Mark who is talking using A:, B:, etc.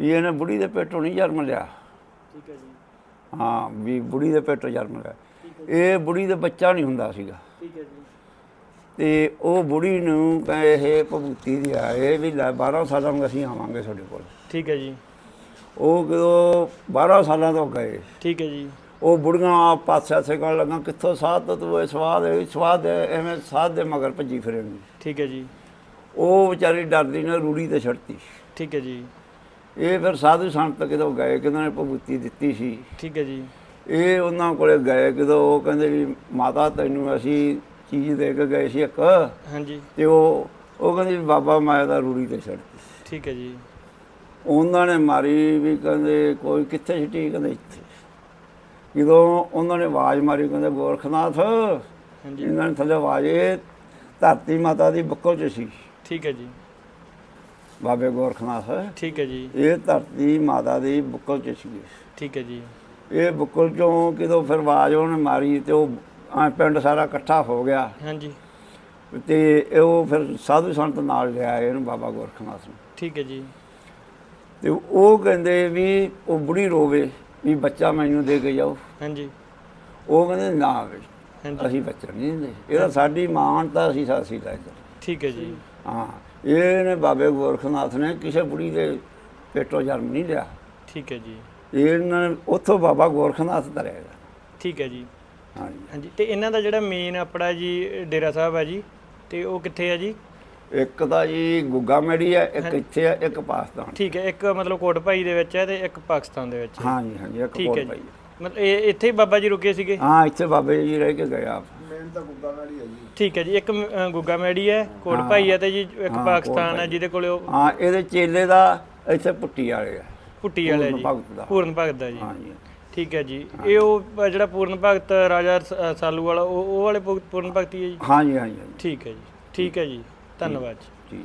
A: ਵੀ ਇਹਨੇ ਬੁੜੀ ਦੇ ਪੇਟੋਂ ਨਹੀਂ ਜਨਮ ਲਿਆ।
B: ਠੀਕ ਹੈ ਜੀ।
A: ਹਾਂ ਵੀ ਬੁੜੀ ਦੇ ਪੇਟੋਂ ਜਨਮ ਲਿਆ। ਇਹ ਬੁੜੀ ਦੇ ਬੱਚਾ ਨਹੀਂ ਹੁੰਦਾ ਸੀਗਾ।
B: ਠੀਕ ਹੈ ਜੀ।
A: ਤੇ ਉਹ ਬੁੜੀ ਨੂੰ ਕਹੇ ਇਹ ਭਭੂਤੀ ਦੀ ਆ ਇਹ ਵੀ ਲੈ 12 ਸਾਲਾਂ ਨੂੰ ਅਸੀਂ ਆਵਾਂਗੇ ਤੁਹਾਡੇ ਕੋਲ।
B: ਠੀਕ ਹੈ ਜੀ।
A: ਉਹ ਜਦੋਂ 12 ਸਾਲਾਂ ਤੋਂ ਗਏ।
B: ਠੀਕ ਹੈ ਜੀ।
A: ਉਹ ਬੁੜੀਆਂ ਪਾਸੇ ਆਸੇ ਕਰਨ ਲੱਗਾ ਕਿੱਥੋਂ ਸਾਧ ਤੋਂ ਤੂੰ ਇਹ ਸਵਾਦ ਹੈ ਸਵਾਦ ਐਵੇਂ ਸਾਧ ਦੇ ਮਗਰ ਭੱਜੀ ਫਿਰੇਂਗੀ
B: ਠੀਕ ਹੈ ਜੀ।
A: ਉਹ ਵਿਚਾਰੀ ਡਰਦੀ ਨੇ ਰੂੜੀ ਤੇ ਛੱਡਤੀ।
B: ਠੀਕ ਹੈ ਜੀ।
A: ਇਹ ਫਿਰ ਸਾਧੂ ਸੰਤ ਕਿਦੋਂ ਗਏ ਕਿਦੋਂ ਨੇ ਭਭੂਤੀ ਦਿੱਤੀ ਸੀ।
B: ਠੀਕ ਹੈ ਜੀ।
A: ਇਹ ਉਹਨਾਂ ਕੋਲੇ ਗਏ ਕਿਦੋਂ ਉਹ ਕਹਿੰਦੇ ਵੀ ਮਾਤਾ ਤੈਨੂੰ ਅਸੀਂ ਚੀਜ਼ ਦੇ ਕੇ ਗਏ ਸੀ ਇੱਕ।
B: ਹਾਂਜੀ।
A: ਤੇ ਉਹ ਉਹ ਕਹਿੰਦੀ ਵੀ ਬਾਬਾ ਮੈਂ ਤਾਂ ਰੂੜੀ ਤੇ ਛੱਡਤੀ
B: ਠੀਕ ਹੈ ਜੀ।
A: ਉਹਨਾਂ ਨੇ ਮਾਰੀ ਵੀ ਕਹਿੰਦੇ ਕੋਈ ਕਿੱਥੇ ਛਿੱਟੀ ਕਹਿੰਦੇ ਇੱਥੇ। ਜਦੋਂ ਉਹਨਾਂ ਨੇ ਆਵਾਜ਼ ਮਾਰੀ ਕਹਿੰਦੇ ਗੋਰਖਨਾਥ
B: ਹਾਂਜੀ।
A: ਇਹਨਾਂ ਨੇ ਥੱਲੇ ਆਵਾਜ਼ ਇਹ ਧਰਤੀ ਮਾਤਾ ਦੀ ਬੁੱਕਲ 'ਚ ਸੀ।
B: ਠੀਕ ਹੈ ਜੀ।
A: ਬਾਬੇ ਗੋਰਖਨਾਥ।
B: ਠੀਕ ਹੈ ਜੀ।
A: ਇਹ ਧਰਤੀ ਮਾਤਾ ਦੀ ਬੁੱਕਲ 'ਚ ਸੀ
B: ਠੀਕ ਹੈ ਜੀ।
A: ਇਹ ਬੁੱਕਲ 'ਚੋਂ ਕਿਦੋਂ ਫਿਰ ਆਵਾਜ਼ ਉਹਨੇ ਮਾਰੀ ਤੇ ਉਹ ਪਿੰਡ ਸਾਰਾ ਇਕੱਠਾ ਹੋ ਗਿਆ।
B: ਹਾਂਜੀ।
A: ਤੇ ਉਹ ਫਿਰ ਸਾਧੂ ਸੰਤ ਨਾਲ ਲਿਆ ਇਹਨੂੰ ਬਾਬਾ ਗੋਰਖਨਾਥ ਨੂੰ।
B: ਠੀਕ ਹੈ ਜੀ।
A: ਤੇ ਉਹ ਕਹਿੰਦੇ ਵੀ ਉਹ ਬੁੜੀ ਰੋਵੇ ਵੀ ਬੱਚਾ ਮੈਨੂੰ ਦੇ ਕੇ ਜਾਓ।
B: ਹਾਂਜੀ।
A: ਉਹ ਕਹਿੰਦੇ ਨਾ ਵੀ ਅਸੀਂ ਬੱਚਾ ਨਹੀਂ ਦਿੰਦੇ। ਇਹਦਾ ਸਾਡੀ ਮਾਨਤਾ ਅਸੀਂ ਸਾਸੀ ਲੈ ਕੇ।
B: ਠੀਕ ਹੈ ਜੀ।
A: ਹਾਂ ਇਹਨੇ ਬਾਬੇ ਗੋਰਖਨਾਥ ਨੇ ਕਿਸੇ ਬੁੜੀ ਦੇ ਪੇਟੋਂ ਜਨਮ ਨਹੀਂ ਲਿਆ।
B: ਠੀਕ ਹੈ ਜੀ।
A: ਇਹਨਾਂ ਨੇ ਉੱਥੋਂ ਬਾਬਾ ਗੋਰਖਨਾਥ ਧਰਿਆ
B: ਠੀਕ ਹੈ ਜੀ।
A: ਹਾਂਜੀ।
B: ਹਾਂਜੀ ਤੇ ਇਹਨਾਂ ਦਾ ਜਿਹੜਾ ਮੇਨ ਆਪਣਾ ਜੀ ਡੇਰਾ ਸਾਹਿਬ ਹੈ ਜੀ ਤੇ ਉਹ ਕਿੱਥੇ ਹੈ ਜੀ?
A: ਇੱਕ ਤਾਂ ਜੀ ਗੁੱਗਾ ਮੇੜੀ ਹੈ ਇੱਕ ਇੱਥੇ ਹੈ ਇੱਕ ਪਾਕਿਸਤਾਨ।
B: ਠੀਕ ਹੈ ਇੱਕ ਮਤਲਬ ਕੋਟ ਭਾਈ ਦੇ ਵਿੱਚ ਹੈ ਤੇ ਇੱਕ ਪਾਕਿਸਤਾਨ ਦੇ ਵਿੱਚ ਹੈ।
A: ਹਾਂਜੀ ਹਾਂਜੀ ਇੱਕ
B: ਜੀ।
A: ਭਾਈ
B: ਮਤਲਬ ਇਹ ਇੱਥੇ ਹੀ ਬਾਬਾ ਜੀ ਰੁਕੇ ਸੀਗੇ?
A: ਹਾਂ ਇੱਥੇ ਬਾਬੇ ਜੀ ਰਹਿ ਕੇ ਗਏ ਆਪ।
B: ਠੀਕ ਹੈ ਜੀ ਇੱਕ ਅ, ਗੁੱਗਾ ਮੈੜੀ ਹੈ ਕੋਟ
A: ਹਾਂ।
B: ਭਾਈ ਹੈ ਤੇ ਜੀ ਇੱਕ
A: ਹਾਂ,
B: ਪਾਕਿਸਤਾਨ ਹੈ। ਜਿਹਦੇ ਕੋਲੇ ਉਹ
A: ਹਾਂ ਇਹਦੇ ਚੇਲੇ ਦਾ ਇੱਥੇ ਪੁੱਟੀ ਵਾਲੇ ਆ।
B: ਪੁੱਟੀ ਵਾਲਾ ਹੈ
A: ਪੂਰਨ
B: ਜੀ।
A: ਭਗਤ ਦਾ।
B: ਪੂਰਨ ਭਗਤ ਦਾ ਜੀ। ਠੀਕ ਹੈ ਜੀ। ਇਹ ਉਹ ਅ, ਜਿਹੜਾ ਪੂਰਨ ਭਗਤ ਰਾਜਾ ਸ- ਅ, ਸਾਲੂ ਵਾਲਾ ਉਹ ਉਹ ਵਾਲੇ ਪੂ- ਪੂਰਨ ਭਗਤ ਹੀ ਹੈ ਜੀ
A: ਹਾਂਜੀ ਹਾਂਜੀ
B: ਠੀਕ ਹੈ ਜੀ। ਠੀਕ ਹੈ ਜੀ। ਧੰਨਵਾਦ ਜੀ।